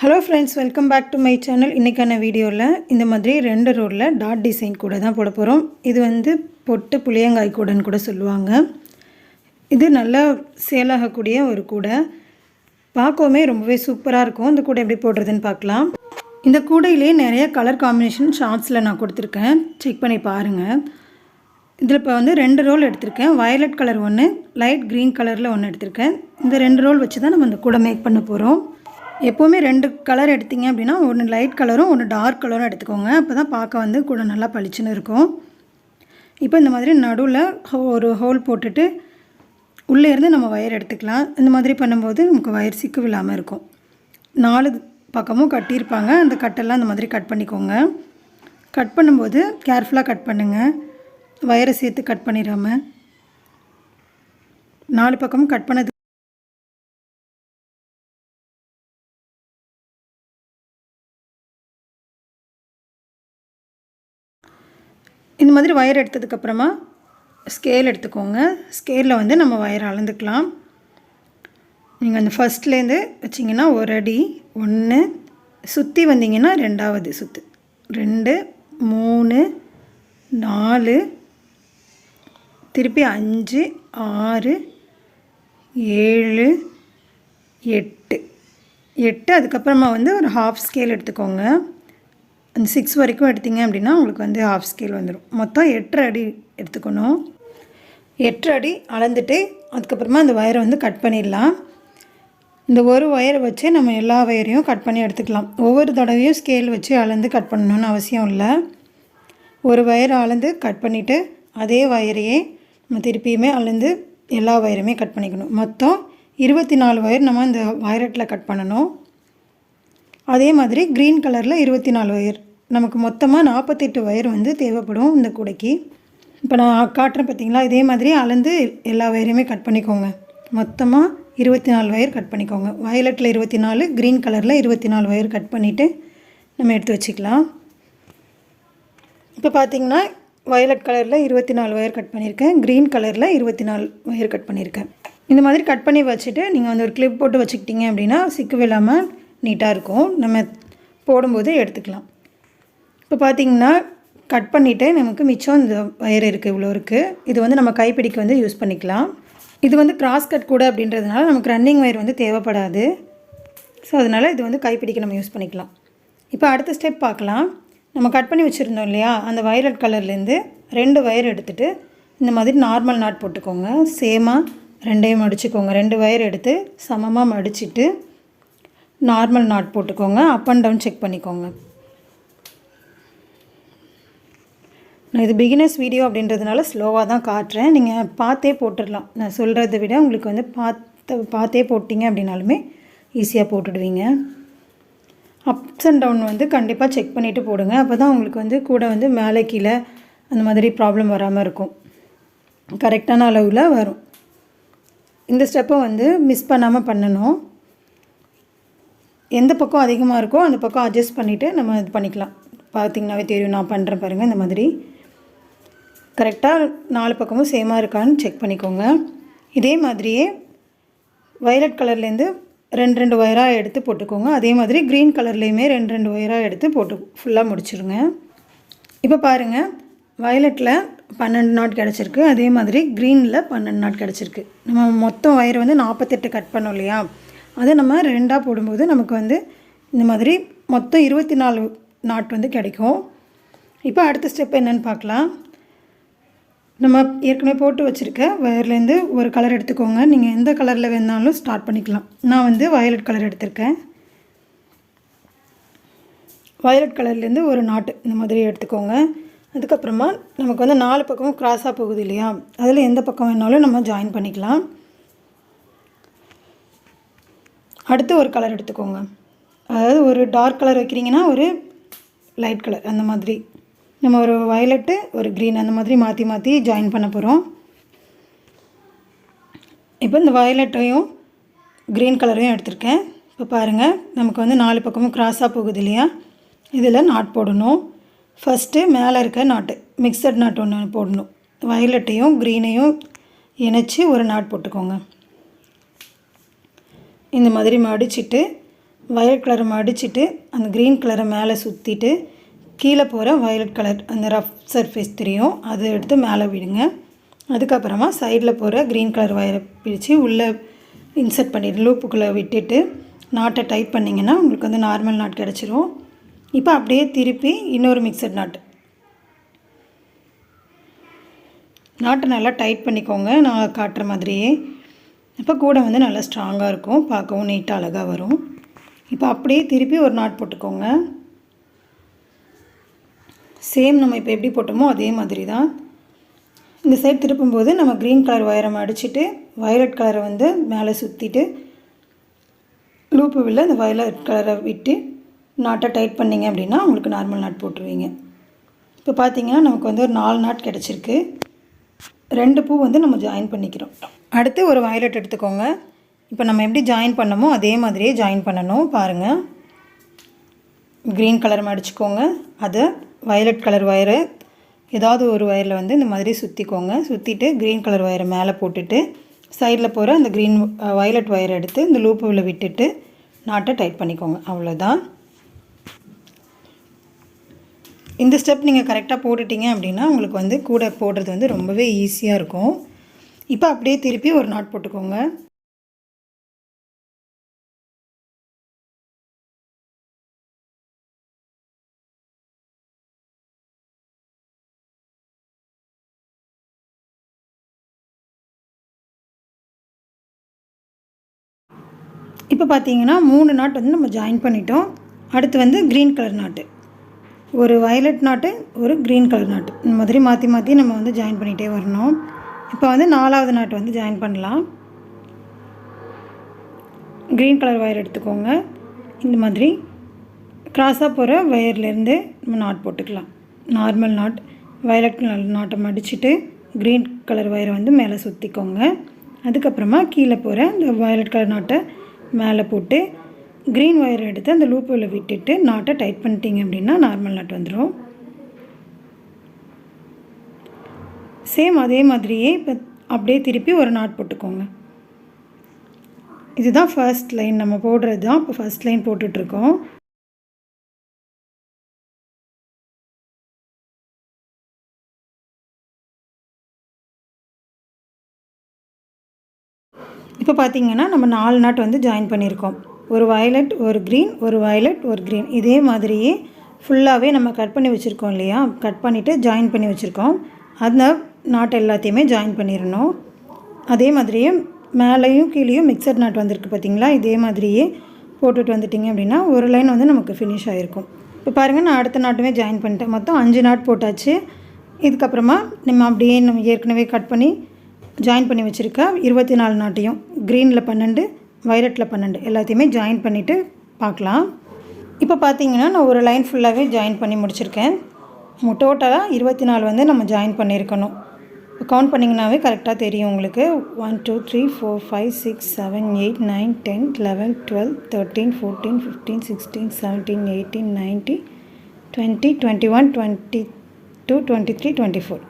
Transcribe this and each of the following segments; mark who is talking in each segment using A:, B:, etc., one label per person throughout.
A: Hello friends welcome back to my channel இன்றைக்கான வீடியோவில் இந்த மாதிரி ரெண்டு ரோடில் டாட் டிசைன் கூட தான் போட போகிறோம் இது வந்து பொட்டு புளியங்காய் கூடைன்னு கூட சொல்லுவாங்க. இது நல்லா சேலாகக்கூடிய ஒரு கூடை. பார்க்கவுமே ரொம்பவே சூப்பராக இருக்கும். இந்த கூடை எப்படி போடுறதுன்னு பார்க்கலாம். இந்த கூடையிலே நிறைய கலர் காம்பினேஷன் ஷார்ட்ஸில் நான் கொடுத்துருக்கேன். செக் பண்ணி பாருங்கள் இதில் இப்போ வந்து ரெண்டு ரோல் எடுத்திருக்கேன். வயலட் கலர் ஒன்று லைட் க்ரீன் கலரில் ஒன்று எடுத்திருக்கேன். இந்த ரெண்டு ரோல் வச்சு தான் நம்ம இந்த கூடை மேக் பண்ண போகிறோம் எப்போவுமே ரெண்டு கலர் எடுத்தீங்க அப்படின்னா ஒன்று லைட் கலரும் ஒன்று டார்க் கலரும் எடுத்துக்கோங்க. அப்போ தான் பார்க்க வந்து கூட நல்லா பளிச்சுன்னு இருக்கும். இப்போ இந்த மாதிரி நடுவில் ஒரு ஹோல் போட்டுட்டு உள்ளே இருந்து நம்ம ஒயர் எடுத்துக்கலாம். இந்த மாதிரி பண்ணும்போது நமக்கு ஒயர் சிக்கு இல்லாமல் இருக்கும். நாலு பக்கமும் கட்டியிருப்பாங்க. அந்த கட்டெல்லாம் இந்த மாதிரி கட் பண்ணிக்கோங்க. கட் பண்ணும்போது கேர்ஃபுல்லாக கட் பண்ணுங்கள் வயரை சேர்த்து கட் பண்ணிடாம. நாலு பக்கமும் கட் பண்ணது இந்த மாதிரி ஒயர் எடுத்ததுக்கப்புறமா ஸ்கேல் எடுத்துக்கோங்க. ஸ்கேலில் வந்து நம்ம ஒயர் அளந்துக்கலாம். நீங்கள் அந்த ஃபஸ்ட்லேருந்து வச்சிங்கன்னா ஒரு அடி ஒன்று சுற்றி வந்தீங்கன்னா ரெண்டாவது சுற்று ரெண்டு மூணு நாலு திருப்பி அஞ்சு ஆறு ஏழு எட்டு. எட்டு அதுக்கப்புறமா வந்து ஒரு ஹாஃப் ஸ்கேல் எடுத்துக்கோங்க. அந்த சிக்ஸ் வரைக்கும் எடுத்தீங்க அப்படின்னா உங்களுக்கு வந்து ஹாஃப் ஸ்கேல் வந்துடும் மொத்தம் எட்டரை அடி எடுத்துக்கணும். எட்டு அடி அளந்துட்டு அதுக்கப்புறமா அந்த ஒயரை வந்து கட் பண்ணிடலாம். இந்த ஒரு ஒயரை வச்சு நம்ம எல்லா ஒயரையும் கட் பண்ணி எடுத்துக்கலாம். ஒவ்வொரு தடவையும் ஸ்கேல் வச்சு அளந்து கட் பண்ணணும்னு அவசியம் இல்லை. ஒரு ஒயரை அளந்து கட் பண்ணிவிட்டு அதே ஒயரையே நம்ம திருப்பியுமே அளந்து எல்லா ஒயருமே கட் பண்ணிக்கணும். மொத்தம் இருபத்தி நாலு ஒயர் நம்ம இந்த வயரட்டில் கட் பண்ணணும். அதே மாதிரி க்ரீன் கலரில் இருபத்தி நாலு ஒயர் நமக்கு மொத்தமாக நாற்பத்தெட்டு ஒயர் வந்து தேவைப்படும் இந்த கூடைக்கு. இப்போ நான் காட்டுறேன் பார்த்தீங்களா இதே மாதிரி அளந்து எல்லா ஒயரையுமே கட் பண்ணிக்கோங்க. மொத்தமாக இருபத்தி நாலு ஒயர் கட் பண்ணிக்கோங்க. வயலட்டில் இருபத்தி நாலு க்ரீன் கலரில் இருபத்தி நாலு ஒயர் கட் பண்ணிவிட்டு நம்ம எடுத்து வச்சுக்கலாம். இப்போ பார்த்தீங்கன்னா வயலட் கலரில் இருபத்தி நாலு ஒயர் கட் பண்ணியிருக்கேன் க்ரீன் கலரில் இருபத்தி நாலு ஒயர் கட் பண்ணியிருக்கேன் இந்த மாதிரி கட் பண்ணி வச்சுட்டு நீங்கள் வந்து ஒரு கிளிப் போட்டு வச்சுக்கிட்டீங்க அப்படின்னா சிக்கு விழாமல் நீட்டாக இருக்கும். நம்ம போடும்போது எடுத்துக்கலாம். இப்போ பார்த்தீங்கன்னா கட் பண்ணிவிட்டு நமக்கு மிச்சம் இந்த ஒயர் இருக்குது இவ்வளோ இருக்குது இது வந்து நம்ம கைப்பிடிக்கு வந்து யூஸ் பண்ணிக்கலாம். இது வந்து கிராஸ் கட் கூட அப்படின்றதுனால நமக்கு ரன்னிங் ஒயர் வந்து தேவைப்படாது. ஸோ அதனால் இது வந்து கைப்பிடிக்கு நம்ம யூஸ் பண்ணிக்கலாம். இப்போ அடுத்த ஸ்டெப் பார்க்கலாம். நம்ம கட் பண்ணி வச்சுருந்தோம் இல்லையா? அந்த வயலட் கலர்லேருந்து ரெண்டு ஒயர் எடுத்துகிட்டு இந்த மாதிரி நார்மல் நாட் போட்டுக்கோங்க. சேமாக ரெண்டையும் மடிச்சுக்கோங்க. ரெண்டு ஒயர் எடுத்து சமமாக மடிச்சிட்டு நார்மல் நாட் போட்டுக்கோங்க. அப் அண்ட் டவுன் செக் பண்ணிக்கோங்க. நான் இது பிகினர்ஸ் வீடியோ அப்படின்றதுனால ஸ்லோவாக தான் காட்டுறேன். நீங்கள் பார்த்தே போட்டுடலாம். நான் சொல்கிறத விட உங்களுக்கு வந்து பார்த்து பார்த்தே போட்டிங்க அப்படின்னாலுமே ஈஸியாக போட்டுடுவீங்க. அப்ஸ் அண்ட் டவுன் வந்து கண்டிப்பாக செக் பண்ணிவிட்டு போடுங்க. அப்போ தான் உங்களுக்கு வந்து கூட வந்து மேலே கீழே அந்த மாதிரி ப்ராப்ளம் வராமல் இருக்கும். கரெக்டான அளவில் வரும். இந்த ஸ்டெப்பை வந்து மிஸ் பண்ணாமல் பண்ணணும். எந்த பக்கம் அதிகமாக இருக்கோ அந்த பக்கம் அட்ஜஸ்ட் பண்ணிவிட்டு நம்ம இது பண்ணிக்கலாம். பார்த்திங்கனாவே தெரியும் நான் பண்ணுறேன் பாருங்கள் இந்த மாதிரி. கரெக்டாக நாலு பக்கமும் சேமாக இருக்கான்னு செக் பண்ணிக்கோங்க. இதே மாதிரியே வைலட் கலர்லேருந்து ரெண்டு ரெண்டு ஒயராக எடுத்து போட்டுக்கோங்க. அதே மாதிரி க்ரீன் கலர்லேயுமே ரெண்டு ரெண்டு ஒயராக எடுத்து போட்டு ஃபுல்லாக முடிச்சுருங்க. இப்போ பாருங்கள் வயலட்டில் பன்னெண்டு நாட் கிடச்சிருக்கு. அதே மாதிரி க்ரீனில் பன்னெண்டு நாட் கிடச்சிருக்கு. நம்ம மொத்தம் ஒயர் வந்து நாற்பத்தெட்டு கட் பண்ணோம் இல்லையா? அதை நம்ம ரெண்டாக போடும்போது நமக்கு வந்து இந்த மாதிரி மொத்தம் இருபத்தி நாலு நாட் வந்து கிடைக்கும். இப்போ அடுத்த ஸ்டெப் என்னென்னு பார்க்கலாம். நம்ம ஏற்கனவே போட்டு வச்சுருக்க வயர்லேருந்து ஒரு கலர் எடுத்துக்கோங்க. நீங்கள் எந்த கலரில் வேணாலும் ஸ்டார்ட் பண்ணிக்கலாம். நான் வந்து வயலட் கலர் எடுத்திருக்கேன். வயலட் கலர்லேருந்து ஒரு நாட்டு இந்த மாதிரி எடுத்துக்கோங்க. அதுக்கப்புறமா நமக்கு வந்து நாலு பக்கமும் க்ராஸாக போகுது இல்லையா? அதில் எந்த பக்கம் வேணாலும் நம்ம ஜாயின் பண்ணிக்கலாம். அடுத்து ஒரு கலர் எடுத்துக்கோங்க. அதாவது ஒரு டார்க் கலர் வைக்கிறீங்கன்னா ஒரு லைட் கலர் அந்த மாதிரி. நம்ம ஒரு வயலட்டு ஒரு க்ரீன் அந்த மாதிரி மாற்றி மாற்றி ஜாயின் பண்ண போகிறோம் இப்போ இந்த வயலட்டையும் க்ரீன் கலரையும் எடுத்திருக்கேன். இப்போ பாருங்கள் நமக்கு வந்து நாலு பக்கமும் க்ராஸாக போகுது இல்லையா? இதில் நாட் போடணும். ஃபஸ்ட்டு மேலே இருக்க நாட்டு மிக்சட் நாட் ஒன்று போடணும். வயலட்டையும் க்ரீனையும் இணைச்சி ஒரு நாட் போட்டுக்கோங்க. இந்த மாதிரி மடிச்சிட்டு வயலட் கலரை மடிச்சிட்டு அந்த க்ரீன் கலரை மேலே சுற்றிட்டு கீழே போகிற வயலட் கலர் அந்த ரஃப் சர்ஃபேஸ் தெரியும். அதை எடுத்து மேலே விடுங்க. அதுக்கப்புறமா சைடில் போகிற க்ரீன் கலர் வயரை பிரித்து உள்ளே இன்சர்ட் பண்ணிவிட்டு லூப்புக்குள்ளே விட்டுட்டு நாட்டை டைப் பண்ணிங்கன்னா உங்களுக்கு வந்து நார்மல் நாட் கிடச்சிரும். இப்போ அப்படியே திருப்பி இன்னொரு மிக்சட் நாட் நாட்டை நல்லா டைட் பண்ணிக்கோங்க. நான் காட்டுற மாதிரியே. இப்போ கூட வந்து நல்லா ஸ்ட்ராங்காக இருக்கும். பார்க்கவும் நீட்டாக அழகாக வரும். இப்போ அப்படியே திருப்பி ஒரு நாட் போட்டுக்கோங்க. சேம் நம்ம இப்போ எப்படி போட்டோமோ அதே மாதிரி தான் இந்த சைடு திருப்பும்போது நம்ம க்ரீன் கலர் வயரை அடிச்சுட்டு வயலட் கலரை வந்து மேலே சுற்றிட்டு லூப்பு வில்ல இந்த வயலட் கலரை விட்டு நாட்டை டைட் பண்ணிங்க அப்படின்னா உங்களுக்கு நார்மல் நாட் போட்டுருவீங்க. இப்போ பார்த்தீங்கன்னா நமக்கு வந்து ஒரு நாலு நாட் கிடச்சிருக்கு. ரெண்டு பூ வந்து நம்ம ஜாயின் பண்ணிக்கிறோம். அடுத்து ஒரு வயலட் எடுத்துக்கோங்க. இப்போ நம்ம எப்படி ஜாயின் பண்ணமோ அதே மாதிரியே ஜாயின் பண்ணணும் பாருங்கள் க்ரீன் கலர் மடிச்சுக்கோங்க. அதை வயலட் கலர் ஒயரு. ஏதாவது ஒரு ஒயரில் வந்து இந்த மாதிரி சுற்றிக்கோங்க சுற்றிட்டு க்ரீன் கலர் ஒயரை மேலே போட்டுட்டு சைடில் போகிற அந்த க்ரீன் வயலட் ஒயரை எடுத்து இந்த லூப்புவில் விட்டுட்டு நாட்டை டைட் பண்ணிக்கோங்க. அவ்வளோதான் இந்த ஸ்டெப் நீங்கள் கரெக்டாக போட்டுட்டீங்க அப்படின்னா உங்களுக்கு வந்து கூட போடுறது வந்து ரொம்பவே ஈஸியாக இருக்கும். இப்போ அப்படியே திருப்பி ஒரு நாட் போட்டுக்கோங்க. இப்போ பார்த்தீங்கன்னா மூணு நாட் வந்து நம்ம ஜாயின் பண்ணிட்டோம். அடுத்து வந்து க்ரீன் கலர் நாட்டு ஒரு வயலட் நாட்டு ஒரு க்ரீன் கலர் நாட்டு இந்த மாதிரி மாற்றி மாற்றி நம்ம வந்து ஜாயின் பண்ணிகிட்டே வரணும். இப்போ வந்து நாலாவது நாட்டு வந்து ஜாயின் பண்ணலாம். க்ரீன் கலர் ஒயர் எடுத்துக்கோங்க. இந்த மாதிரி க்ராஸாக போகிற ஒயர்லேருந்து நம்ம நாட் போட்டுக்கலாம். நார்மல் நாட் வயலட் கலர் நாட்டை மடிச்சுட்டு க்ரீன் கலர் ஒயரை வந்து மேலே சுற்றிக்கோங்க அதுக்கப்புறமா கீழே போகிற இந்த வயலட் கலர் நாட்டை மேலே போட்டு க்ரீன் ஒயர் எடுத்து அந்த லூப்பில் விட்டுட்டு நாட்டை டைட் பண்ணிட்டீங்க அப்படின்னா நார்மல் நாட் வந்துடும் சேம் அதே மாதிரியே இப்போ அப்படியே திருப்பி ஒரு நாட் போட்டுக்கோங்க. இதுதான் ஃபர்ஸ்ட் லைன் நம்ம போடுறது தான் இப்போ ஃபர்ஸ்ட் லைன் போட்டுட்ருக்கோம் இப்போ பார்த்தீங்கன்னா நம்ம நாலு நாட் வந்து ஜாயின் பண்ணியிருக்கோம். ஒரு வயலட் ஒரு க்ரீன் ஒரு வயலட் ஒரு க்ரீன் இதே மாதிரியே ஃபுல்லாகவே நம்ம கட் பண்ணி வச்சுருக்கோம் இல்லையா? கட் பண்ணிவிட்டு ஜாயின் பண்ணி வச்சுருக்கோம். அந்த நாட் எல்லாத்தையுமே ஜாயின் பண்ணிடணும். அதே மாதிரியே மேலேயும் கீழேயும் மிக்சர் நாட் வந்திருக்கு பார்த்தீங்களா? இதே மாதிரியே போட்டுட்டு வந்துட்டிங்க அப்படின்னா ஒரு லைன் வந்து நமக்கு ஃபினிஷ் ஆகிருக்கும் இப்போ பாருங்கள் நான் அடுத்த நாட்டுமே ஜாயின் பண்ணிட்டேன். மொத்தம் அஞ்சு நாட் போட்டாச்சு. இதுக்கப்புறமா நம்ம அப்படியே நம்ம ஏற்கனவே கட் பண்ணி ஜாயின் பண்ணி வச்சுருக்க. இருபத்தி நாலு நாட்டையும் க்ரீனில் பன்னெண்டு வைலட்டில் பன்னெண்டு. எல்லாத்தையுமே ஜாயின் பண்ணிவிட்டு பார்க்கலாம். இப்போ பார்த்தீங்கன்னா நான் ஒரு லைன் ஃபுல்லாகவே ஜாயின் பண்ணி முடிச்சிருக்கேன். டோட்டலாக இருபத்தி நாலு வந்து நம்ம ஜாயின் பண்ணியிருக்கணும். கவுண்ட் பண்ணிங்கனாவே கரெக்டாக தெரியும் உங்களுக்கு. One two three four five six seven eight nine ten eleven twelve thirteen fourteen fifteen sixteen seventeen eighteen ninety twenty twenty one twenty two twenty three twenty four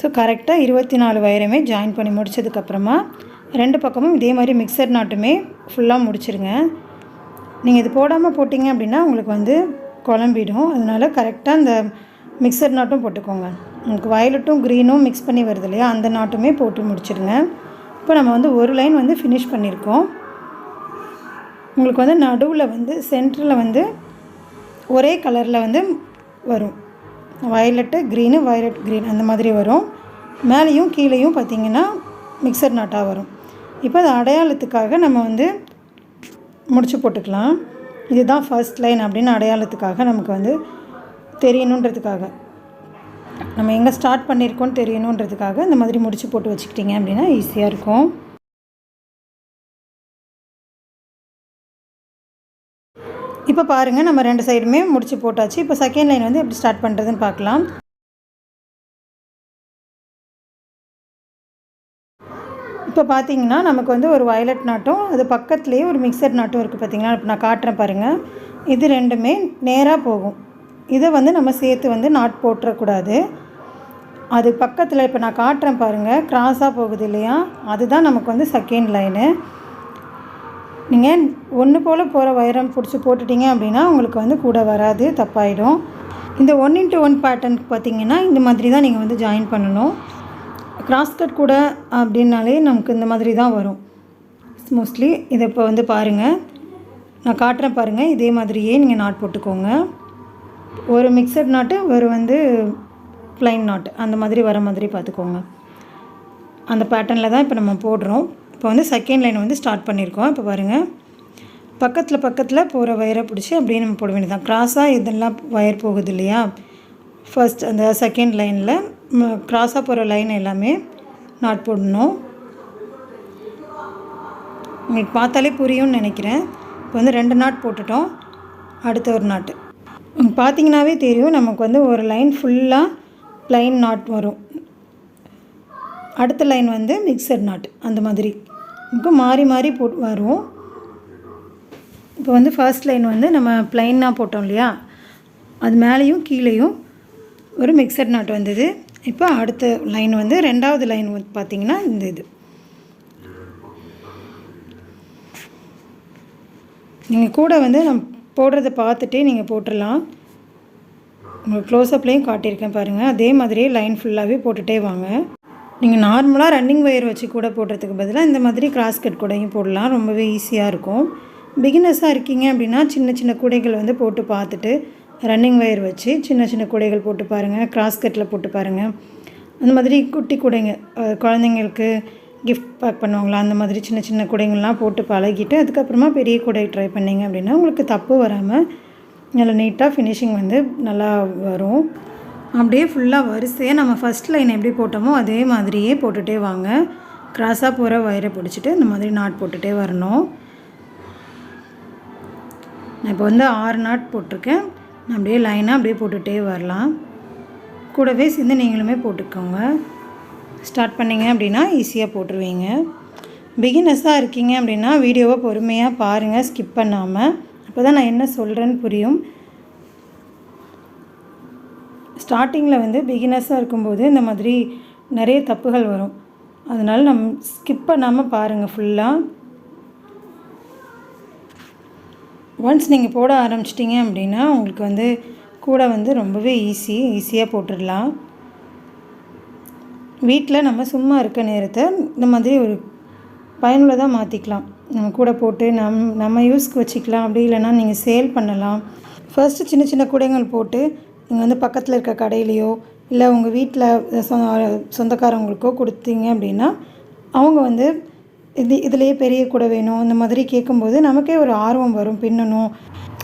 A: so கரெக்டாக இருபத்தி நாலு வயருமே join பண்ணி முடிச்சதுக்கப்புறமா ரெண்டு பக்கமும் இதே மாதிரி மிக்சர் நாட்டுமே ஃபுல்லாக முடிச்சிருங்க. நீங்கள் இது போடாமல் போட்டிங்க அப்படின்னா உங்களுக்கு வந்து குழம்பிடும். அதனால் கரெக்டாக அந்த மிக்சர் நாட்டும் போட்டுக்கோங்க. உங்களுக்கு வயலட்டும் க்ரீனும் மிக்ஸ் பண்ணி வருது இல்லையா அந்த நாட்டுமே போட்டு முடிச்சிடுங்க இப்போ நம்ம வந்து ஒரு லைன் வந்து ஃபினிஷ் பண்ணியிருக்கோம் உங்களுக்கு வந்து நடுவில் வந்து சென்டரில் வந்து ஒரே கலரில் வந்து வரும். வயலட்டு க்ரீனு வயலட் க்ரீன் அந்த மாதிரி வரும். மேலேயும் கீழேயும் பார்த்திங்கன்னா மிக்சர் நாட்டாக வரும். இப்போ அது அடையாளத்துக்காக நம்ம வந்து முடிச்சு போட்டுக்கலாம். இதுதான் ஃபர்ஸ்ட் லைன் அப்படின்னு அடையாளத்துக்காக நமக்கு வந்து தெரியணுன்றதுக்காக. நம்ம எங்கே ஸ்டார்ட் பண்ணியிருக்கோன்னு தெரியணுன்றதுக்காக இந்த மாதிரி முடிச்சு போட்டு வச்சுக்கிட்டிங்க அப்படின்னா ஈஸியாக இருக்கும். இப்போ பாருங்கள் நம்ம ரெண்டு சைடுமே முடிச்சு போட்டாச்சு. இப்போ செகண்ட் லைன் வந்து எப்படி ஸ்டார்ட் பண்ணுறதுன்னு பார்க்கலாம். இப்போ பார்த்தீங்கன்னா நமக்கு வந்து ஒரு வயலட் நாட்டும் அது பக்கத்துலேயே ஒரு மிக்சர் நாட்டும் இருக்குது பார்த்தீங்கன்னா இப்போ நான் காட்டுறேன் பாருங்கள் இது ரெண்டுமே நேராக போகும். இதை வந்து நம்ம சேர்த்து வந்து நாட் போட்டுறக்கூடாது. அது பக்கத்தில் இப்போ நான் காட்டுறேன் பாருங்கள் க்ராஸாக போகுது இல்லையா? அதுதான் நமக்கு வந்து செகண்ட் லைனு நீங்கள் ஒன்று போல் போகிற வைரம் பிடிச்சி போட்டுட்டீங்க அப்படின்னா உங்களுக்கு வந்து கூட வராது தப்பாயிடும். இந்த ஒன் இன்ட்டு ஒன் பேட்டர்னுக்கு பார்த்தீங்கன்னா இந்த மாதிரி தான் நீங்கள் வந்து ஜாயின் பண்ணணும். கிராஸ் கட் கூட அப்படின்னாலே நமக்கு இந்த மாதிரி தான் வரும். மோஸ்ட்லி இதை இப்போ வந்து பாருங்கள் நான் காட்டுறேன் பாருங்கள் இதே மாதிரியே நீங்கள் நாட் போட்டுக்கோங்க. ஒரு மிக்சட் நாட்டு ஒரு வந்து ப்ளைன் நாட் அந்த மாதிரி வர மாதிரி பார்த்துக்கோங்க அந்த பேட்டர்னில் தான் இப்போ நம்ம போடுறோம். இப்போ வந்து செகண்ட் லைன் வந்து ஸ்டார்ட் பண்ணியிருக்கோம் இப்போ பாருங்கள் பக்கத்தில் பக்கத்தில் போகிற வயரை பிடிச்சி அப்படியே நம்ம போட வேண்டியதான் க்ராஸாக இதெல்லாம் வயர் போகுது இல்லையா? ஃபர்ஸ்ட் அந்த செகண்ட் லைனில் க்ராஸாக போகிற லைன் எல்லாமே நாட் போடணும். உங்களுக்கு பார்த்தாலே புரியும்னு நினைக்கிறேன். இப்போ வந்து ரெண்டு நாட் போட்டுட்டோம். அடுத்த ஒரு நாட்டு பார்த்திங்கனாவே தெரியும் நமக்கு வந்து ஒரு லைன் ஃபுல்லாக ப்ளைன் நாட் வரும். அடுத்த லைன் வந்து மிக்சட் நாட் அந்த மாதிரி. நமக்கு மாறி மாறி போட் வரும். இப்போ வந்து ஃபர்ஸ்ட் லைன் வந்து நம்ம ப்ளைனாக போட்டோம் இல்லையா? அது மேலேயும் கீழேயும் ஒரு மிக்சட் நாட் வந்தது. இப்போ அடுத்த லைன் வந்து ரெண்டாவது லைன் வந்து பார்த்திங்கன்னா இந்த இது. நீங்கள் கூட வந்து நம்ம போடுறத பார்த்துட்டே நீங்கள் போட்டுடலாம். உங்களுக்கு க்ளோஸ்அப்லேயும் காட்டியிருக்கேன் பாருங்கள் அதே மாதிரியே லைன் ஃபுல்லாகவே போட்டுகிட்டே வாங்க. நீங்கள் நார்மலாக ரன்னிங் ஒயர் வச்சு கூட போடுறதுக்கு பதிலாக இந்த மாதிரி கிராஸ் கட் கூடையும் போடலாம். ரொம்பவே ஈஸியாக இருக்கும். பிகினர்ஸாக இருக்கீங்க அப்படின்னா சின்ன சின்ன கூடைகள் வந்து போட்டு பார்த்துட்டு ரன்னிங் ஒயர் வச்சு சின்ன சின்ன கூடைகள் போட்டு பாருங்கள் கிராஸ் கட்டில் போட்டு பாருங்கள் அந்த மாதிரி குட்டி கூடைங்க குழந்தைங்களுக்கு கிஃப்ட் பேக் பண்ணுவாங்களா அந்த மாதிரி சின்ன சின்ன கூடைங்கள்லாம் போட்டு பழகிட்டு அதுக்கப்புறமா பெரிய கூடை ட்ரை பண்ணிங்க அப்படின்னா உங்களுக்கு தப்பு வராமல் நல்லா நீட்டாக ஃபினிஷிங் வந்து நல்லா வரும். அப்படியே ஃபுல்லாக வரிசையாக நம்ம ஃபஸ்ட் லைன் எப்படி போட்டோமோ அதே மாதிரியே போட்டுகிட்டே வாங்க. கிராஸாக போகிற வயரை பிடிச்சிட்டு இந்த மாதிரி நாட் போட்டுகிட்டே வரணும். நான் இப்போ வந்து ஆறு நாட் போட்டிருக்கேன். நான் அப்படியே லைனாக அப்படியே போட்டுகிட்டே வரலாம். கூடவே சேர்ந்து நீங்களுமே போட்டுக்கோங்க. ஸ்டார்ட் பண்ணிங்க அப்படின்னா ஈஸியாக போட்டுருவீங்க. பிகினர்ஸாக இருக்கீங்க அப்படின்னா வீடியோவை பொறுமையாக பாருங்கள் ஸ்கிப் பண்ணாமல் அப்போ தான் நான் என்ன சொல்கிறேன்னு புரியும். ஸ்டார்டிங்கில் வந்து பிகினர்ஸாக இருக்கும்போது இந்த மாதிரி நிறைய தப்புகள் வரும். அதனால் நம் ஸ்கிப் பண்ணாமல் பாருங்கள் ஃபுல்லாக ஒன்ஸ் நீங்கள் போட ஆரம்பிச்சிட்டிங்க அப்படின்னா உங்களுக்கு வந்து கூட வந்து ரொம்பவே ஈஸி ஈஸியாக போட்டுடலாம். வீட்டில் நம்ம சும்மா இருக்க நேரத்தை இந்த மாதிரி ஒரு பயனுள்ளதாக மாற்றிக்கலாம் நம்ம கூட போட்டு நம் நம்ம யூஸ்க்கு வச்சுக்கலாம். அப்படி இல்லைன்னா நீங்கள் சேல் பண்ணலாம். ஃபர்ஸ்ட்டு சின்ன சின்ன கூடைகள் போட்டு நீங்கள் வந்து பக்கத்தில் இருக்க கடையிலையோ இல்லை உங்கள் வீட்டில் சொந்தக்காரவங்களுக்கோ கொடுத்தீங்க அப்படின்னா அவங்க வந்து இது இதுலேயே பெரிய கூட வேணும் இந்த மாதிரி கேட்கும்போது நமக்கே ஒரு ஆர்வம் வரும் பின்னணும்.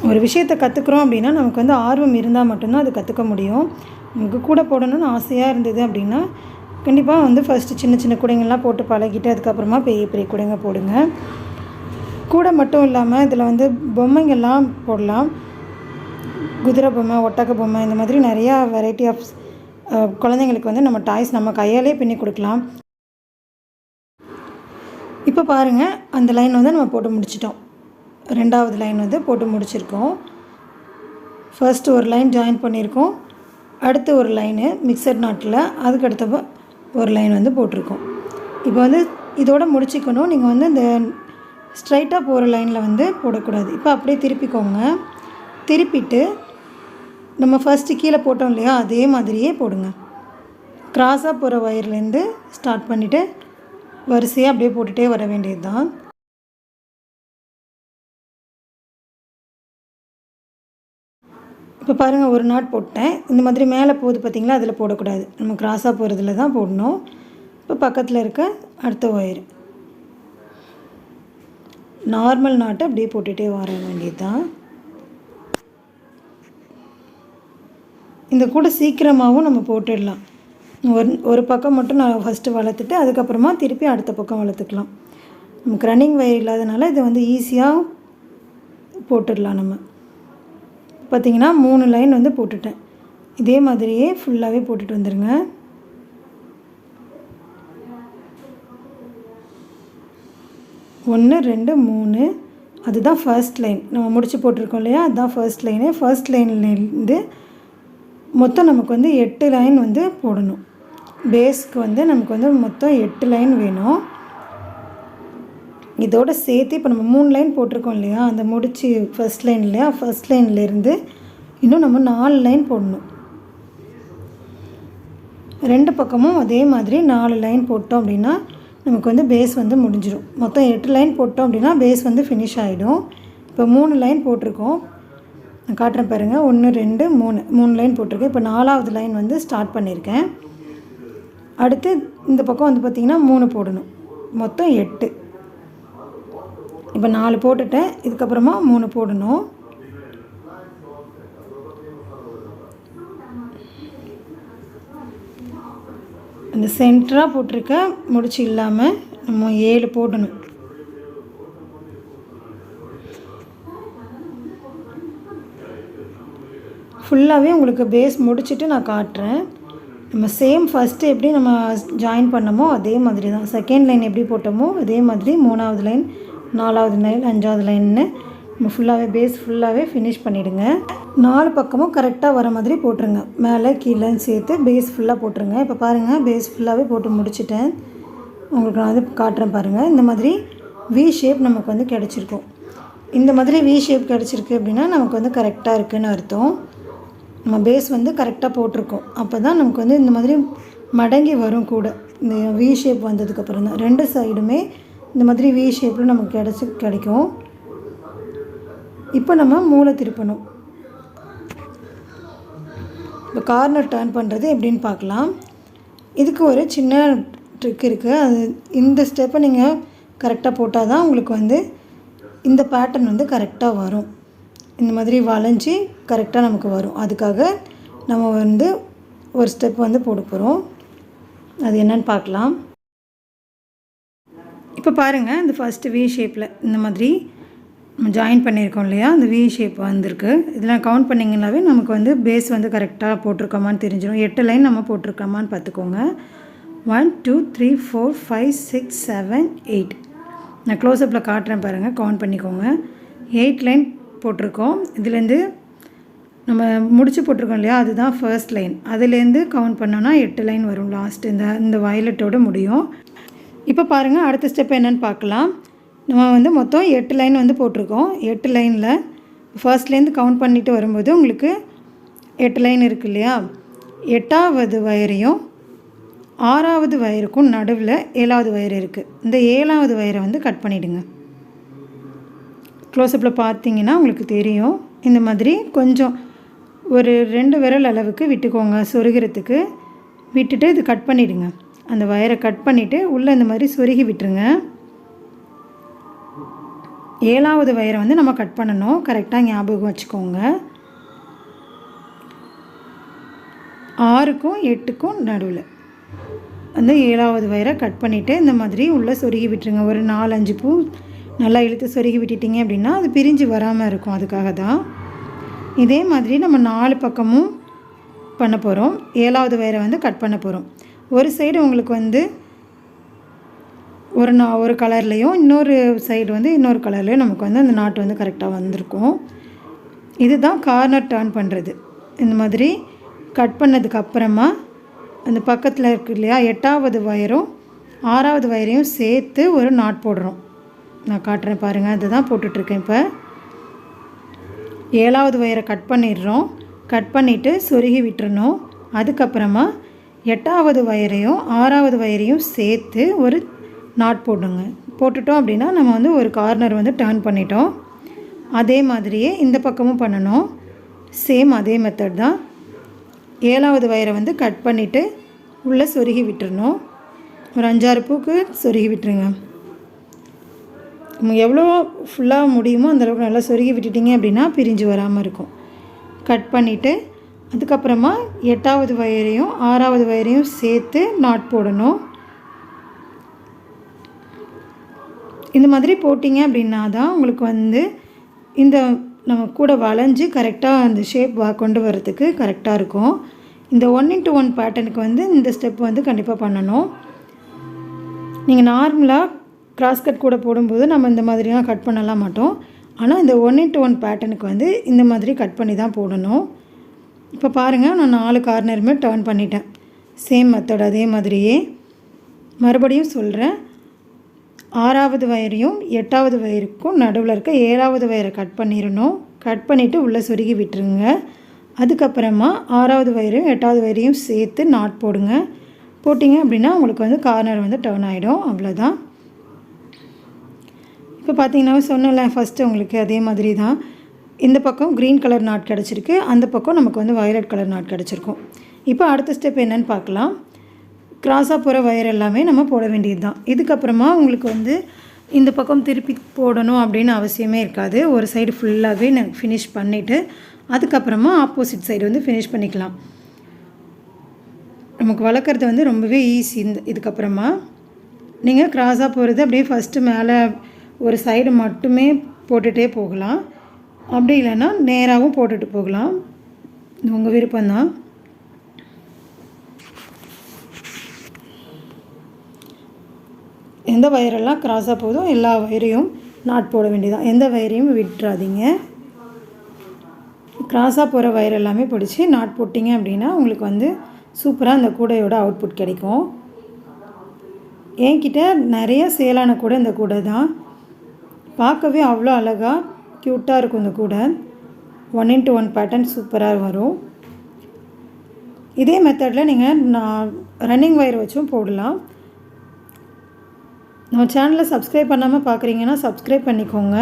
A: ஒரு விஷயத்தை கற்றுக்குறோம் அப்படின்னா நமக்கு வந்து ஆர்வம் இருந்தால் மட்டும்தான் அது கற்றுக்க முடியும். நமக்கு கூட போடணும்னு ஆசையாக இருந்தது அப்படின்னா கண்டிப்பாக வந்து ஃபஸ்ட்டு சின்ன சின்ன கூடைங்கள்லாம் போட்டு பழகிட்டு அதுக்கப்புறமா பெரிய பெரிய கூடைங்க போடுங்க. கூட மட்டும் இல்லாமல் இதில் வந்து பொம்மைங்கள்லாம் போடலாம். குதிரை பொம்மை ஒட்டக பொம்மை இந்த மாதிரி நிறையா வெரைட்டி ஆஃப் குழந்தைங்களுக்கு வந்து நம்ம டாய்ஸ் நம்ம கையாலே பின்னி கொடுக்கலாம். இப்போ பாருங்கள் அந்த லைன் வந்து நம்ம போட்டு முடிச்சிட்டோம். ரெண்டாவது லைன் வந்து போட்டு முடிச்சிருக்கோம். ஃபர்ஸ்ட் ஒரு லைன் ஜாயின் பண்ணியிருக்கோம் அடுத்து ஒரு லைனு மிக்சட் நாட்டில் அதுக்கடுத்த ஒரு லைன் வந்து போட்டிருக்கோம். இப்போ வந்து இதோட முடிச்சுக்கணும். நீங்கள் வந்து இந்த ஸ்ட்ரைட்டாக போகிற லைனில் வந்து போடக்கூடாது. இப்போ அப்படியே திருப்பிக்கோங்க. திருப்பிட்டு நம்ம ஃபஸ்ட்டு கீழே போட்டோம் இல்லையா அதே மாதிரியே போடுங்க. கிராஸாக போகிற ஒயர்லேருந்து ஸ்டார்ட் பண்ணிவிட்டு வரிசையாக அப்படியே போட்டுகிட்டே வர வேண்டியது தான் இப்போ பாருங்கள் ஒரு நாட் போட்டேன். இந்த மாதிரி மேலே போகுது பார்த்திங்களா அதில் போடக்கூடாது. நம்ம கிராஸாக போகிறதுல தான் போடணும். இப்போ பக்கத்தில் இருக்க அடுத்த ஒயர் நார்மல் நாட்டை அப்படியே போட்டுகிட்டே வர வேண்டியது தான் இந்த கூட சீக்கிரமாகவும் நம்ம போட்டுடலாம். ஒரு ஒரு பக்கம் மட்டும் நான் ஃபஸ்ட்டு வளர்த்துட்டு அதுக்கப்புறமா திருப்பி அடுத்த பக்கம் வளர்த்துக்கலாம். நமக்கு ரன்னிங் வயர் இல்லாதனால இதை வந்து ஈஸியாக போட்டுடலாம் நம்ம. பார்த்தீங்கன்னா மூணு லைன் வந்து போட்டுட்டேன். இதே மாதிரியே ஃபுல்லாகவே போட்டுட்டு வந்துடுங்க ஒன்று ரெண்டு மூணு. அதுதான் ஃபர்ஸ்ட் லைன் நம்ம முடிச்சு போட்டிருக்கோம் இல்லையா? அதுதான் ஃபர்ஸ்ட் லைனு ஃபர்ஸ்ட் லைன்லேருந்து மொத்தம் நமக்கு வந்து எட்டு லைன் வந்து போடணும். பேஸ்க்கு வந்து நமக்கு வந்து மொத்தம் எட்டு லைன் வேணும். இதோட சேர்த்து இப்போ நம்ம மூணு லைன் போட்டிருக்கோம் இல்லையா? அந்த முடிச்சு ஃபர்ஸ்ட் லைன் இல்லையா? ஃபர்ஸ்ட் லைன்லேருந்து இன்னும் நம்ம நாலு லைன் போடணும். ரெண்டு பக்கமும் அதே மாதிரி நாலு லைன் போட்டோம் அப்படின்னா நமக்கு வந்து பேஸ் வந்து முடிஞ்சிடும் மொத்தம் எட்டு லைன் போட்டோம் அப்படின்னா பேஸ் வந்து ஃபினிஷ் ஆகிடும் இப்போ மூணு லைன் போட்டிருக்கோம். நான் காட்டுறேன் பாருங்கள் ஒன்று ரெண்டு மூணு. மூணு லைன் போட்டிருக்கேன். இப்போ நாலாவது லைன் வந்து ஸ்டார்ட் பண்ணியிருக்கேன். அடுத்து இந்த பக்கம் வந்து பார்த்திங்கன்னா மூணு போடணும். மொத்தம் எட்டு. இப்போ நாலு போட்டுட்டேன். இதுக்கப்புறமா மூணு போடணும். அந்த சென்டராக போட்டிருக்க முடிச்சு இல்லாமல் நம்ம ஏழு போடணும். ஃபுல்லாகவே உங்களுக்கு பேஸ் முடிச்சுட்டு நான் காட்டுறேன். நம்ம சேம் ஃபஸ்ட்டு எப்படி நம்ம ஜாயின் பண்ணமோ அதே மாதிரி தான். செகண்ட் லைன் எப்படி போட்டோமோ அதே மாதிரி மூணாவது லைன் நாலாவது லைன் அஞ்சாவது லைன்னு நம்ம ஃபுல்லாகவே பேஸ் ஃபுல்லாகவே ஃபினிஷ் பண்ணிவிடுங்க நாலு பக்கமும் கரெக்டாக வர மாதிரி போட்டுருங்க. மேலே கீழேன்னு சேர்த்து பேஸ் ஃபுல்லாக போட்டுருங்க. இப்போ பாருங்கள் பேஸ் ஃபுல்லாகவே போட்டு முடிச்சிட்டேன். உங்களுக்கு நான் வந்து காட்டுறேன் பாருங்கள் இந்த மாதிரி வி ஷேப் நமக்கு வந்து கிடச்சிருக்கும். இந்த மாதிரி வி ஷேப் கிடச்சிருக்கு அப்படின்னா நமக்கு வந்து கரெக்டாக இருக்குதுன்னு அர்த்தம். நம்ம பேஸ் வந்து கரெக்டாக போட்டிருக்கோம். அப்போ தான் நமக்கு வந்து இந்த மாதிரி மடங்கி வரும் கூட. இந்த வி ஷேப் வந்ததுக்கப்புறம் தான் ரெண்டு சைடுமே இந்த மாதிரி வி ஷேப்பில் நமக்கு கிடச்சி கிடைக்கும். இப்போ நம்ம மூளை திருப்பணும். இப்போ கார்னர் டர்ன் பண்ணுறது எப்படின்னு பார்க்கலாம். இதுக்கு ஒரு சின்ன ட்ரிக் இருக்குது அது இந்த ஸ்டெப்பை நீங்கள் கரெக்டாக போட்டால் தான் உங்களுக்கு வந்து இந்த பேட்டர்ன் வந்து கரெக்டாக வரும். இந்த மாதிரி வளைஞ்சி கரெக்டாக நமக்கு வரும். அதுக்காக நம்ம வந்து ஒரு ஸ்டெப் வந்து போட போகிறோம் அது என்னன்னு பார்க்கலாம். இப்போ பாருங்கள் இந்த ஃபஸ்ட்டு வி ஷேப்பில் இந்த மாதிரி ஜாயின் பண்ணியிருக்கோம் இல்லையா? அந்த வி ஷேப் வந்திருக்கு. இதெல்லாம் கவுண்ட் பண்ணிங்கனாவே நமக்கு வந்து பேஸ் வந்து கரெக்டாக போட்டிருக்கோமான்னு தெரிஞ்சிடும் எட்டு லைன் நம்ம போட்டிருக்கோமான்னு பார்த்துக்கோங்க. One two three four five six seven eight நான் க்ளோஸ்அப்பில் காட்டுறேன் பாருங்கள் கவுண்ட் பண்ணிக்கோங்க. எயிட் லைன் போட்டிருக்கோம். இதுலேருந்து நம்ம முடிச்சு போட்டிருக்கோம் இல்லையா? அதுதான் ஃபர்ஸ்ட் லைன் அதுலேருந்து கவுண்ட் பண்ணோன்னா எட்டு லைன் வரும் லாஸ்ட் இந்த இந்த வயலட்டோட முடியும். இப்போ பாருங்கள் அடுத்த ஸ்டெப் என்னென்னு பார்க்கலாம். நம்ம வந்து மொத்தம் எட்டு லைன் வந்து போட்டிருக்கோம். எட்டு லைனில் ஃபர்ஸ்ட்லேருந்து கவுண்ட் பண்ணிவிட்டு வரும்போது உங்களுக்கு எட்டு லைன் இருக்குது இல்லையா? எட்டாவது வயரையும் ஆறாவது வயருக்கும் நடுவில் ஏழாவது வயர் இருக்குது இந்த ஏழாவது வயரை வந்து கட் பண்ணிவிடுங்க க்ளோஸ்அப்பில் பார்த்தீங்கன்னா உங்களுக்கு தெரியும். இந்த மாதிரி கொஞ்சம் ஒரு ரெண்டு விரல் அளவுக்கு விட்டுக்கோங்க சொருகிறதுக்கு. விட்டுட்டு இது கட் பண்ணிவிடுங்க அந்த வயரை கட் பண்ணிவிட்டு உள்ளே இந்த மாதிரி சொருகி விட்டுருங்க. ஏழாவது வயரை வந்து நம்ம கட் பண்ணணும். கரெக்டாக ஞாபகம் வச்சுக்கோங்க. ஆறுக்கும் எட்டுக்கும் நடுவில் வந்து ஏழாவது வயரை கட் பண்ணிவிட்டு இந்த மாதிரி உள்ளே சொருகி விட்டுருங்க. ஒரு நாலஞ்சு பூ நல்லா இழுத்து சொருகி விட்டுட்டிங்க அப்படின்னா அது பிரிஞ்சு வராமல் இருக்கும். அதுக்காக தான் இதே மாதிரி நம்ம நாலு பக்கமும் பண்ண போகிறோம் ஏழாவது வயரை வந்து கட் பண்ண போகிறோம் ஒரு சைடு உங்களுக்கு வந்து ஒரு நா ஒரு கலர்லேயும் இன்னொரு சைடு வந்து இன்னொரு கலர்லேயும் நமக்கு வந்து அந்த நாட்டு வந்து கரெக்டாக வந்திருக்கும். இதுதான் கார்னர் டர்ன் பண்ணுறது இந்த மாதிரி கட் பண்ணதுக்கு அப்புறமா அந்த பக்கத்தில் இருக்கு இல்லையா எட்டாவது வயரும் ஆறாவது வயரையும் சேர்த்து ஒரு நாட் போடுறோம். நான் காட்டுறேன் பாருங்கள் அதுதான் போட்டுட்ருக்கேன் இப்போ. ஏழாவது ஒயரை கட் பண்ணிடுறோம். கட் பண்ணிவிட்டு சொருகி விட்டுறணும். அதுக்கப்புறமா எட்டாவது வயரையும் ஆறாவது ஒயரையும் சேர்த்து ஒரு நாட் போடுங்க. போட்டுட்டோம் அப்படின்னா நம்ம வந்து ஒரு கார்னர் வந்து டேர்ன் பண்ணிட்டோம். அதே மாதிரியே இந்த பக்கமும் பண்ணணும். சேம் அதே மெத்தட் தான். ஏழாவது வயரை வந்து கட் பண்ணிவிட்டு உள்ளே சொருகி விட்டுறணும். ஒரு அஞ்சாறு பூக்கு சொருகி விட்டுருங்க. எவ்வளோ ஃபுல்லாக முடியுமோ அந்தளவுக்கு நல்லா சொருகி விட்டுட்டிங்க அப்படின்னா பிரிஞ்சு வராமல் இருக்கும். கட் பண்ணிவிட்டு அதுக்கப்புறமா எட்டாவது வயரையும் ஆறாவது வயரையும் சேர்த்து நாட் போடணும். இந்த மாதிரி போட்டிங்க அப்படின்னா தான் உங்களுக்கு வந்து இந்த நம்ம கூட வளைஞ்சு கரெக்டாக அந்த ஷேப் கொண்டு வரதுக்கு கரெக்டாக இருக்கும். இந்த ஒன் இன்ட்டு ஒன் பேட்டர்னுக்கு வந்து இந்த ஸ்டெப் வந்து கண்டிப்பாக பண்ணணும். நீங்கள் நார்மலாக கிராஸ் கட் கூட போடும்போது நம்ம இந்த மாதிரிலாம் கட் பண்ணலாம் மாட்டோம். ஆனால் இந்த ஒன் இன்ட்டு ஒன் பேட்டர்னுக்கு வந்து இந்த மாதிரி கட் பண்ணி தான் போடணும். இப்போ பாருங்கள் நான் நாலு கார்னருமே டேர்ன் பண்ணிட்டேன். சேம் மெத்தட் அதே மாதிரியே. மறுபடியும் சொல்கிறேன் ஆறாவது வயரையும் எட்டாவது வயருக்கும் நடுவில் இருக்க ஏழாவது வயரை கட் பண்ணிடணும். கட் பண்ணிவிட்டு உள்ளே சொருகி விட்டுருங்க. அதுக்கப்புறமா ஆறாவது வயரையும் எட்டாவது வயரையும் சேர்த்து நாட் போடுங்க. போட்டிங்க அப்படின்னா உங்களுக்கு வந்து கார்னர் வந்து டேர்ன் ஆகிடும் அவ்வளோதான் இப்போ பார்த்தீங்கன்னா சொன்னல ஃபஸ்ட்டு உங்களுக்கு அதே மாதிரி தான். இந்த பக்கம் க்ரீன் கலர் நாட் கிடச்சிருக்கு. அந்த பக்கம் நமக்கு வந்து வயலட் கலர் நாட் கிடச்சிருக்கும். இப்போ அடுத்த ஸ்டெப் என்னன்னு பார்க்கலாம். கிராஸாக போகிற ஒயர் எல்லாமே நம்ம போட வேண்டியது தான். இதுக்கப்புறமா உங்களுக்கு வந்து இந்த பக்கம் திருப்பி போடணும் அப்படின்னு அவசியமே இருக்காது. ஒரு சைடு ஃபுல்லாகவே நான் ஃபினிஷ் பண்ணிவிட்டு அதுக்கப்புறமா ஆப்போசிட் சைடு வந்து ஃபினிஷ் பண்ணிக்கலாம். நமக்கு வளர்க்குறது வந்து ரொம்பவே ஈஸி இந்த இதுக்கப்புறமா நீங்கள் கிராஸாக போகிறது அப்படியே ஃபஸ்ட்டு மேலே ஒரு சைடு மட்டுமே போட்டுகிட்டே போகலாம். அப்படி இல்லைன்னா நேராகவும் போட்டுட்டு போகலாம். உங்கள் விருப்பம்தான். எந்த வயரெல்லாம் கிராஸாக போதோ எல்லா வயரையும் நாட் போட வேண்டியதான் எந்த வயரையும் விட்டுறாதீங்க. கிராஸாக போகிற வயர் எல்லாமே பிடிச்சி நாட் போட்டிங்க அப்படின்னா உங்களுக்கு வந்து சூப்பராக அந்த கூடையோட அவுட்புட் கிடைக்கும். என்கிட்ட நிறைய சேலான கூடை இந்த கூடை தான் பார்க்கவே அவ்வளோ அழகாக க்யூட்டாக இருக்கும் இந்த கூடை. ஒன் இன்ட்டு ஒன் பேட்டர்ன் சூப்பராக வரும். இதே மெத்தடில் நீங்கள் நான் ரன்னிங் ஒயர் வச்சும் போடலாம். நம்ம சேனலை சப்ஸ்கிரைப் பண்ணாமல் பார்க்குறீங்கன்னா சப்ஸ்கிரைப் பண்ணிக்கோங்க.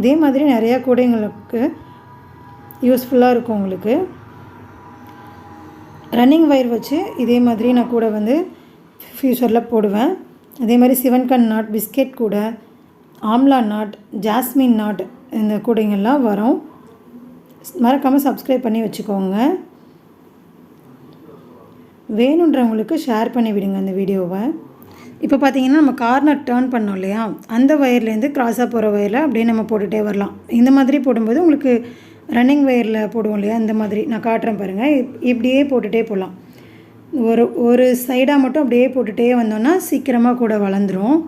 A: இதே மாதிரி நிறையா கூடைங்களுக்கு யூஸ்ஃபுல்லாக இருக்கும் உங்களுக்கு. ரன்னிங் ஒயர் வச்சு இதே மாதிரி நான் கூட வந்து ஃப்யூச்சரில் போடுவேன். அதே மாதிரி சிவன் கண் நாட் பிஸ்கெட் கூட ஆம்லா நாட் ஜாஸ்மின் நாட் இந்த கூடைங்கள்லாம் வரும். மறக்காமல் சப்ஸ்கிரைப் பண்ணி வச்சுக்கோங்க. வேணுன்றவங்களுக்கு ஷேர் பண்ணி விடுங்க அந்த வீடியோவை. இப்போ பார்த்தீங்கன்னா நம்ம கார்னர் டேர்ன் பண்ணோம் இல்லையா? அந்த ஒயர்லேருந்து கிராஸாக போகிற ஒயரில் அப்படியே நம்ம போட்டுகிட்டே வரலாம். இந்த மாதிரி போடும்போது உங்களுக்கு ரன்னிங் ஒயரில் போடுவோம் இல்லையா? இந்த மாதிரி. நான் காட்டுறேன் பாருங்கள் இப்- இப்படியே போட்டுகிட்டே போகலாம். ஒரு ஒரு சைடாக மட்டும் அப்படியே போட்டுகிட்டே வந்தோன்னா சீக்கிரமாக கூட வளர்ந்துடும்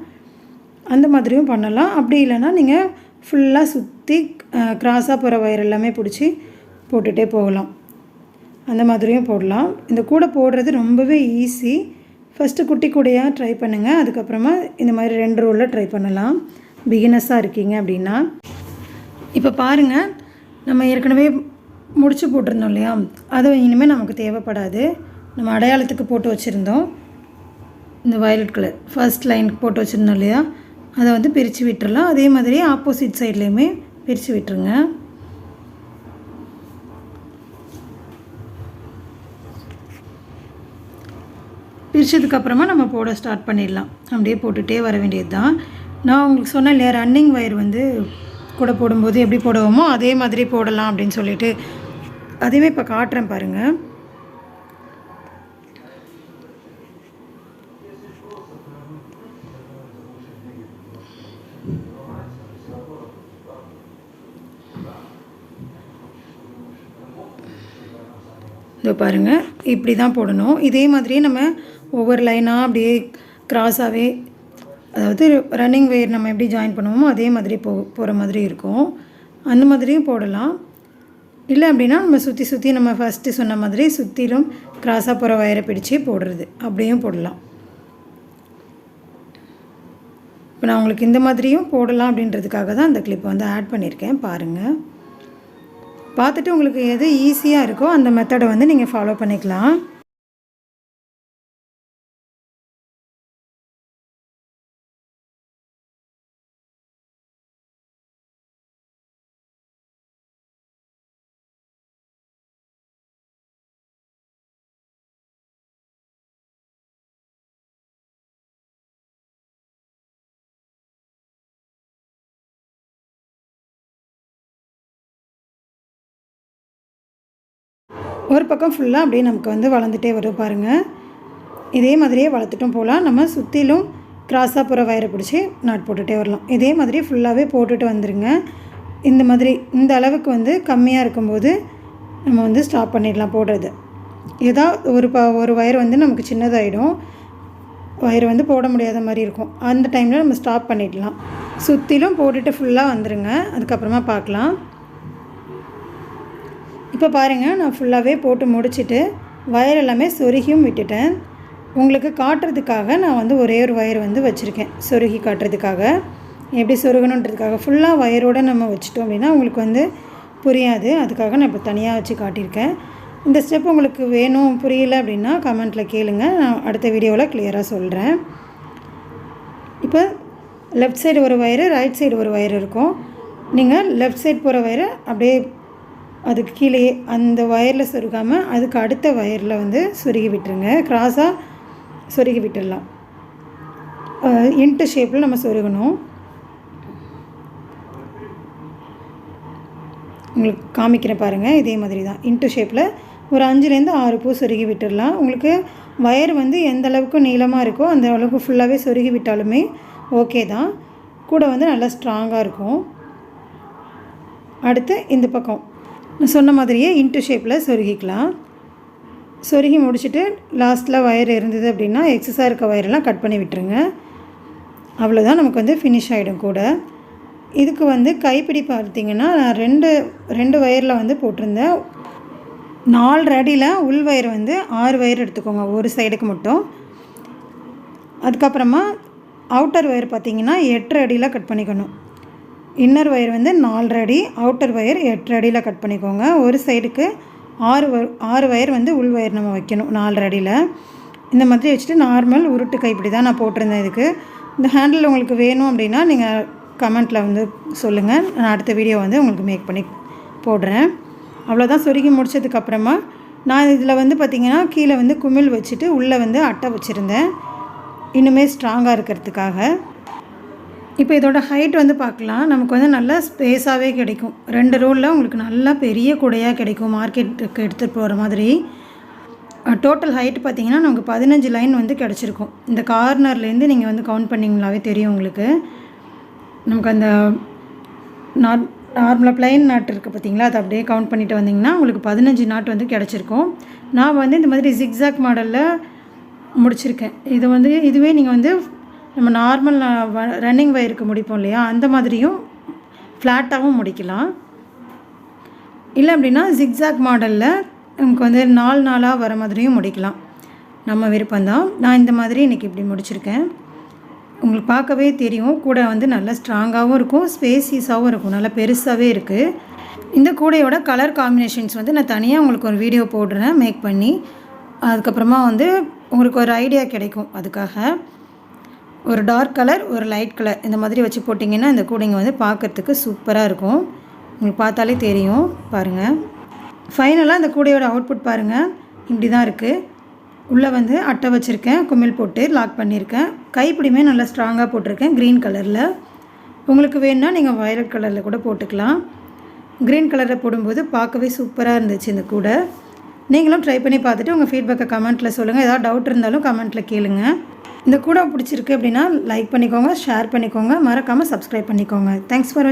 A: அந்த மாதிரியும் பண்ணலாம். அப்படி இல்லைன்னா நீங்கள் ஃபுல்லாக சுற்றி க்ராஸாக போகிற ஒயர் எல்லாமே பிடிச்சி போட்டுகிட்டே போகலாம். அந்த மாதிரியும் போடலாம். இந்த கூடை போடுறது ரொம்பவே ஈஸி ஃபஸ்ட்டு குட்டி கூடையாக ட்ரை பண்ணுங்கள் அதுக்கப்புறமா இந்த மாதிரி ரெண்டு ரோலில் ட்ரை பண்ணலாம். பிகினஸாக இருக்கீங்க அப்படின்னா. இப்போ பாருங்கள் நம்ம ஏற்கனவே முடிச்சு போட்டிருந்தோம் இல்லையா? அது இனிமேல் நமக்கு தேவைப்படாது. நம்ம அடையாளத்துக்கு போட்டு வச்சுருந்தோம். இந்த வயலட் கலர் ஃபர்ஸ்ட் லைனுக்கு போட்டு வச்சுருந்தோம் இல்லையா? அதை வந்து பிரித்து விட்டுறலாம். அதே மாதிரி ஆப்போசிட் சைட்லேயுமே பிரித்து விட்டுருங்க. பிரித்ததுக்கப்புறமா நம்ம போட ஸ்டார்ட் பண்ணிடலாம். அப்படியே போட்டுகிட்டே வர வேண்டியது தான் நான் உங்களுக்கு சொன்னேன் இல்லையா ரன்னிங் ஒயர் வந்து கூட போடும்போது எப்படி போடுவோமோ அதே மாதிரி போடலாம் அப்படின்னு சொல்லிட்டு. அதையுமே இப்போ காட்டுறேன் பாருங்கள் பாருங்கள் இப்படி தான் போடணும். இதே மாதிரியே நம்ம ஒவ்வொரு லைனாக அப்படியே கிராஸாகவே அதாவது ரன்னிங் வேர் நம்ம எப்படி ஜாயின் பண்ணுவோமோ அதே மாதிரி போ போகிற மாதிரி இருக்கும். அந்த மாதிரியும் போடலாம். இல்லை அப்படின்னா நம்ம சுற்றி சுற்றி நம்ம ஃபஸ்ட்டு சொன்ன மாதிரி சுற்றிலும் க்ராஸாக போகிற வயரை பிடிச்சே போடுறது. அப்படியும் போடலாம். இப்போ நான் உங்களுக்கு இந்த மாதிரியும் போடலாம் அப்படின்றதுக்காக தான் அந்த கிளிப்பை வந்து ஆட் பண்ணியிருக்கேன். பாருங்கள் பார்த்துட்டு உங்களுக்கு எது ஈஸியாக இருக்கோ அந்த மெத்தடை வந்து நீங்கள் ஃபாலோ பண்ணிக்கலாம். ஒரு பக்கம் ஃபுல்லாக அப்படியே நமக்கு வந்து வளர்ந்துட்டே வரும் பாருங்கள் இதே மாதிரியே வளர்த்துட்டும் போகலாம் நம்ம சுற்றிலும் கிராஸாக போகிற வயரை பிடிச்சி நாட் போட்டுகிட்டே வரலாம். இதே மாதிரி ஃபுல்லாகவே போட்டுட்டு வந்துடுங்க இந்த மாதிரி இந்த அளவுக்கு வந்து கம்மியாக இருக்கும்போது நம்ம வந்து ஸ்டாப் பண்ணிடலாம் போடுறது. ஏதாவது ஒரு ப ஒரு வயர் வந்து நமக்கு சின்னதாகிடும் வயர் வந்து போட முடியாத மாதிரி இருக்கும். அந்த டைமில் நம்ம ஸ்டாப் பண்ணிடலாம். சுற்றிலும் போட்டுட்டு ஃபுல்லாக வந்துடுங்க அதுக்கப்புறமா பார்க்கலாம். இப்போ பாருங்கள் நான் ஃபுல்லாகவே போட்டு முடிச்சுட்டு வயர் எல்லாமே சொருகியும் விட்டுட்டேன். உங்களுக்கு காட்டுறதுக்காக நான் வந்து ஒரே ஒரு ஒயர் வந்து வச்சுருக்கேன் சொருகி காட்டுறதுக்காக. எப்படி சொருகணுன்றதுக்காக ஃபுல்லாக வயரோடு நம்ம வச்சுட்டோம் அப்படின்னா உங்களுக்கு வந்து புரியாது. அதுக்காக நான் இப்போ தனியாக வச்சு காட்டியிருக்கேன். இந்த ஸ்டெப் உங்களுக்கு வேணும் புரியல அப்படின்னா கமெண்ட்டில் கேளுங்க. நான் அடுத்த வீடியோவில் கிளியராக சொல்கிறேன் இப்போ லெஃப்ட் சைடு ஒரு ஒயரு ரைட் சைடு ஒரு ஒயர் இருக்கும். நீங்கள் லெஃப்ட் சைடு போகிற வயரை அப்படியே அதுக்கு கீழேயே அந்த ஒயரில் சொருகாமல் அதுக்கு அடுத்த ஒயரில் வந்து சொருகி விட்டுருங்க. க்ராஸாக சொருகி விட்டுடலாம். இன்ட்டு ஷேப்பில் நம்ம சொருகணும். உங்களுக்கு காமிக்கிறேன் பாருங்கள் இதே மாதிரி தான். இன்ட்டு ஷேப்பில் ஒரு அஞ்சுலேருந்து ஆறு பூ சொருகி விட்டுடலாம். உங்களுக்கு ஒயர் வந்து எந்த அளவுக்கு நீளமாக இருக்கோ அந்த அளவுக்கு ஃபுல்லாகவே சொருகி விட்டாலுமே ஓகே தான். கூட வந்து நல்லா ஸ்ட்ராங்காக இருக்கும். அடுத்து இந்த பக்கம். நான் சொன்ன மாதிரியே இன்ட்டு ஷேப்பில் சொருகிக்கலாம். சொருகி முடிச்சுட்டு லாஸ்ட்டில் ஒயர் இருந்தது அப்படின்னா எக்ஸஸாக இருக்க ஒயரெல்லாம் கட் பண்ணி விட்டுருங்க. அவ்வளோதான் நமக்கு வந்து ஃபினிஷ் ஆகிடும் கூட. இதுக்கு வந்து கைப்பிடி பார்த்தீங்கன்னா நான் ரெண்டு ரெண்டு ஒயரில் வந்து போட்டிருந்தேன். நாலு அடியில் உள் வயர் வந்து ஆறு வயர் எடுத்துக்கோங்க ஒரு சைடுக்கு மட்டும். அதுக்கப்புறமா அவுட்டர் ஒயர் பார்த்தீங்கன்னா எட்டு அடியில் கட் பண்ணிக்கணும். இன்னர் ஒயர் வந்து நாலரை அடி அவுட்டர் ஒயர் எட்டு அடியில் கட் பண்ணிக்கோங்க. ஒரு சைடுக்கு ஆறு ஆறு ஒயர் வந்து உள் ஒயர் நம்ம வைக்கணும் நாலரை அடியில். இந்த மாதிரி வச்சுட்டு நார்மல் உருட்டு கைப்பிடி தான் நான் போட்டிருந்தேன் இதுக்கு. இந்த ஹேண்டில் உங்களுக்கு வேணும் அப்படின்னா நீங்கள் கமெண்ட்டில் வந்து சொல்லுங்கள் நான் அடுத்த வீடியோ வந்து உங்களுக்கு மேக் பண்ணி போடுறேன். அவ்வளோதான் சொருகி முடிச்சதுக்கப்புறமா நான் இதில் வந்து பார்த்திங்கன்னா கீழே வந்து குமிழ் வச்சுட்டு உள்ளே வந்து அட்டை வச்சுருந்தேன். இன்னுமே ஸ்ட்ராங்காக இருக்கிறதுக்காக. இப்போ இதோட ஹைட் வந்து பார்க்கலாம். நமக்கு வந்து நல்லா ஸ்பேஸாகவே கிடைக்கும். ரெண்டு ரோலில் உங்களுக்கு நல்லா பெரிய குடையாக கிடைக்கும். மார்க்கெட்டுக்கு எடுத்துகிட்டு போகிற மாதிரி. டோட்டல் ஹைட் பார்த்தீங்கன்னா நமக்கு பதினஞ்சு லைன் வந்து கிடச்சிருக்கும். இந்த கார்னர்லேருந்து நீங்கள் வந்து கவுண்ட் பண்ணிங்களாவே தெரியும் உங்களுக்கு. நமக்கு அந்த நார் நார்மலாக பிளைன் நாட் இருக்குது பார்த்தீங்களா? அதை அப்படியே கவுண்ட் பண்ணிட்டு வந்தீங்கன்னா உங்களுக்கு பதினஞ்சு நாட் வந்து கிடச்சிருக்கும். நான் வந்து இந்த மாதிரி ஜிக்ஸாக் மாடலில் முடிச்சிருக்கேன். இது வந்து இதுவே நீங்கள் வந்து நம்ம நார்மல் ரன்னிங் வயருக்கு முடிப்போம் இல்லையா? அந்த மாதிரியும் ஃப்ளாட்டாகவும் முடிக்கலாம். இல்லை அப்படின்னா ஜிக்ஸாக் மாடலில் நமக்கு வந்து நாலு நாளாக வர மாதிரியும் முடிக்கலாம். நம்ம விருப்பம்தான். நான் இந்த மாதிரி இன்றைக்கி இப்படி முடிச்சிருக்கேன். உங்களுக்கு பார்க்கவே தெரியும். கூடை வந்து நல்லா ஸ்ட்ராங்காகவும் இருக்கும் ஸ்பேசிஸாகவும் இருக்கும். நல்லா பெருசாகவே இருக்குது இந்த கூடையோட கலர் காம்பினேஷன்ஸ் வந்து நான் தனியாக உங்களுக்கு ஒரு வீடியோ போடுறேன் மேக் பண்ணி. அதுக்கப்புறமா வந்து உங்களுக்கு ஒரு ஐடியா கிடைக்கும் அதுக்காக. ஒரு டார்க் கலர் ஒரு லைட் கலர் இந்த மாதிரி வச்சு போட்டிங்கன்னா இந்த கூடைங்க வந்து பார்க்குறதுக்கு சூப்பராக இருக்கும். உங்களுக்கு பார்த்தாலே தெரியும். பாருங்கள் ஃபைனலாக இந்த கூடையோட அவுட்புட் பாருங்கள் இப்படி தான் இருக்குது உள்ளே வந்து அட்டை வச்சுருக்கேன். குமிழ் போட்டு லாக் பண்ணியிருக்கேன். கைப்பிடியுமே நல்லா ஸ்ட்ராங்காக போட்டிருக்கேன் க்ரீன் கலரில் உங்களுக்கு வேணுன்னா நீங்கள் வயலட் கலரில் கூட போட்டுக்கலாம். க்ரீன் கலரில் போடும்போது பார்க்கவே சூப்பராக இருந்துச்சு இந்த கூடை. நீங்களும் ட்ரை பண்ணி பார்த்துட்டு உங்கள் ஃபீட்பேக்கை கமெண்ட்டில் சொல்லுங்கள் ஏதாவது டவுட் இருந்தாலும் கமெண்ட்டில் கேளுங்கள் இந்த கூட பிடிச்சிருக்கு அப்படின்னா லைக் பண்ணிக்கோங்க ஷேர் பண்ணிக்கோங்க. மறக்காமல் சப்ஸ்கிரைப் பண்ணிக்கோங்க. Thanks for